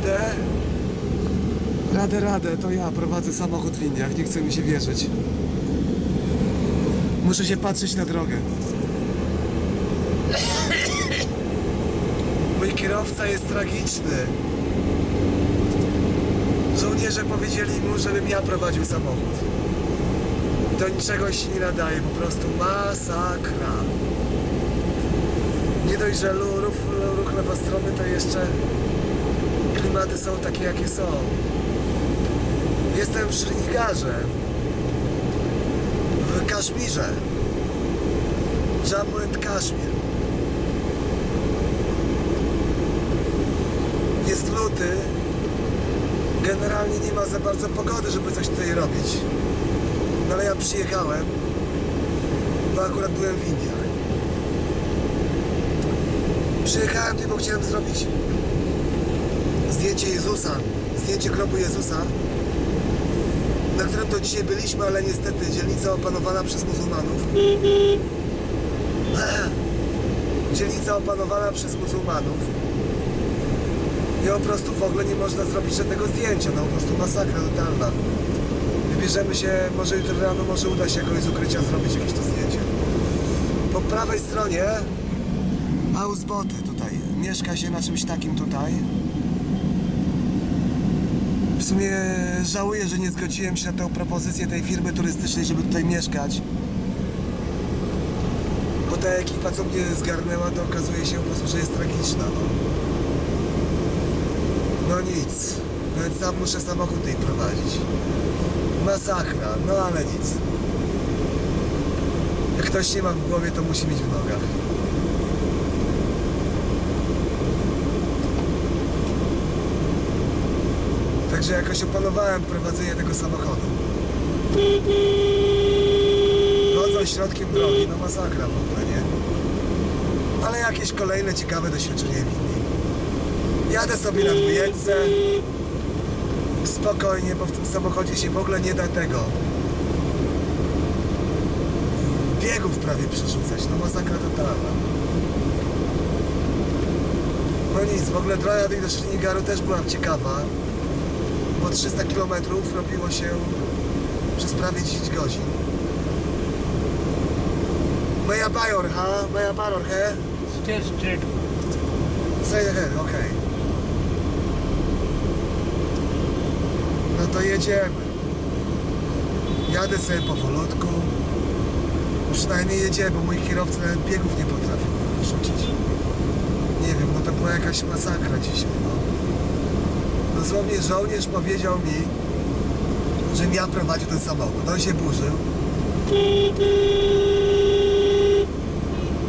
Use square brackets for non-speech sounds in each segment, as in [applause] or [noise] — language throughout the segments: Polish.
radę. Radę, radę, to ja prowadzę samochód w Indiach, nie chce mi się wierzyć. Muszę się patrzeć na drogę. Mój kierowca jest tragiczny. Żołnierze powiedzieli mu, żebym ja prowadził samochód. Do niczego się nie nadaje, po prostu masakra. Nie dość, że ruch, ruch lewostronny, to jeszcze klimaty są takie, jakie są. Jestem w Srinigarze, w Kaszmirze. Jammu and Kaszmir. Jest luty. Generalnie nie ma za bardzo pogody, żeby coś tutaj robić. No ale ja przyjechałem, bo akurat byłem w Indiach. Przyjechałem tutaj, bo chciałem zrobić zdjęcie Jezusa, zdjęcie grobu Jezusa, na którym to dzisiaj byliśmy, ale niestety dzielnica opanowana przez muzułmanów. [clears throat] Dzielnica opanowana przez muzułmanów. I po prostu w ogóle nie można zrobić żadnego zdjęcia, no po prostu masakra totalna. Wybierzemy się, może jutro rano, może uda się jakoś z ukrycia zrobić jakieś to zdjęcie. Po prawej stronie Ausboty tutaj. Mieszka się na czymś takim tutaj. W sumie żałuję, że nie zgodziłem się na tę propozycję tej firmy turystycznej, żeby tutaj mieszkać. Bo ta ekipa, co mnie zgarnęła, to okazuje się po prostu, że jest tragiczna. No, no nic. Nawet sam muszę samochód tutaj prowadzić. Masakra, no ale nic. Jak ktoś nie ma w głowie, to musi mieć w nogach. Także jakoś opanowałem prowadzenie tego samochodu. Chodzą środkiem drogi, no masakra w ogóle, nie? Ale jakieś kolejne ciekawe doświadczenie winni. Jadę sobie na dwójce. Spokojnie, bo w tym samochodzie się w ogóle nie da tego. Biegów prawie przerzucać, no masakra totalna. No nic, w ogóle droga do Srinigaru też była ciekawa bo 300 km robiło się przez prawie 10 godzin. Meja Bajor, ha? Meja Bajor, he? Still straight. Say ahead, okej. No to jedziemy. Jadę sobie powolutku. Przynajmniej jedziemy, bo mój kierowca nawet biegów nie potrafił rzucić. Nie wiem, no to była jakaś masakra dzisiaj, no. Dosłownie żołnierz powiedział mi, że ja prowadził ten samochód. On się burzył.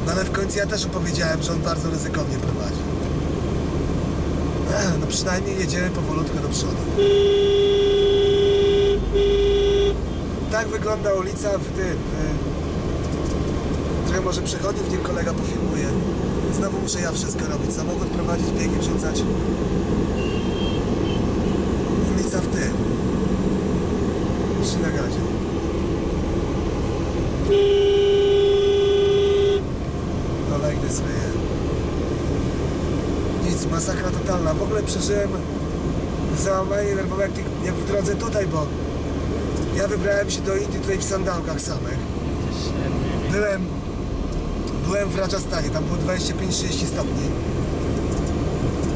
No ale w końcu ja też opowiedziałem, że on bardzo ryzykownie prowadzi. No przynajmniej jedziemy powolutku do przodu. Tak wygląda ulica w tym. W... Trochę może przechodniów, niech kolega pofilmuje. Znowu muszę ja wszystko robić. Samochód prowadzić, biegi wrzucać. Ulica w tym. Przy nagadzie. No like. Nic, masakra totalna. W ogóle przeżyłem załamanie nerwowe jak, jak w drodze tutaj, bo ja wybrałem się do Indii tutaj w sandałkach samych. Byłem, byłem w Rajasthanie, tam było 25-30 stopni.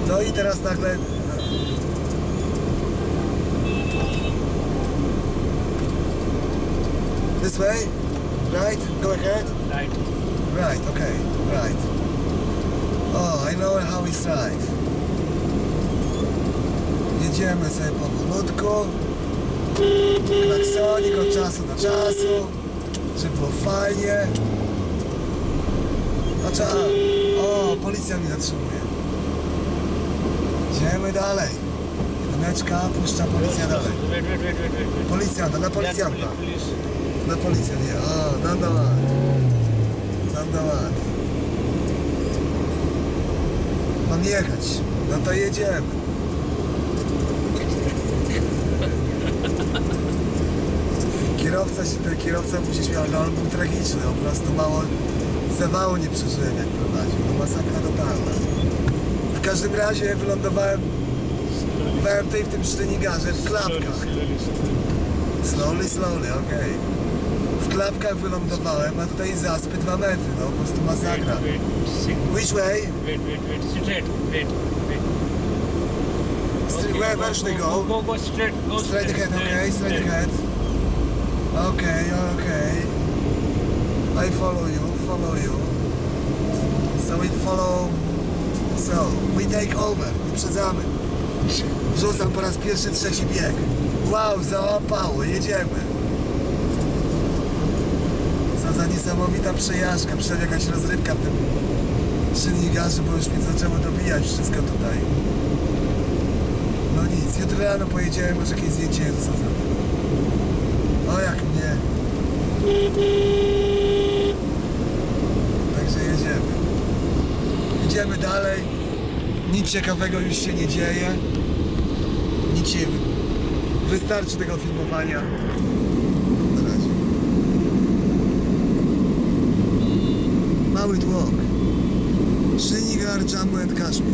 No i teraz nagle This way? Right? Go ahead? Right. Right, okay, right. Oh, I know how it's right. Jedziemy sobie powolutku. Klaksonik od czasu do czasu. Żeby było fajnie. A cza... O, policja mnie zatrzymuje. Idziemy dalej. Jedyneczka, puszcza policja dalej. Policjanta, na policjanta. Na policję nie. O, dam da ład. Dam da ład. Mam jechać. No to jedziemy. Kierowca się, ten kierowca musi śmiał, ale on był tragiczny, po prostu mało zawału nie przeżyłem jak prowadził. No masakra totalna. W każdym razie wylądowałem tutaj w tym sztynigarze, w klapkach. Slowly, slowly, okej. W klapkach wylądowałem, a tutaj zaspy 2 metry, no po prostu masakra. Wait, wait, Which way? wait, wait, wait. Straight. Wait, wait. Straight, where, where should I Go, go? go, go straight. Go Straight ahead, okay, straight ahead. Okay, okay. I follow you, follow you. So we follow... So, we take over, wyprzedzamy. Wrzucam po raz pierwszy trzeci bieg. Wow, załapało, jedziemy. Co za niesamowita przejażdżka, przynajmniej jakaś rozrywka w tym silnikarzu, bo już mi zaczęło dobijać wszystko tutaj. No nic, jutro rano pojedziemy, może jakieś zdjęcie Jezusa zrobimy. O jak mnie. Także jedziemy. Idziemy dalej. Nic ciekawego już się nie dzieje. Nic się... Wystarczy tego filmowania. Na razie. Mały tłok. Szynigar, Jammu and Kashmir.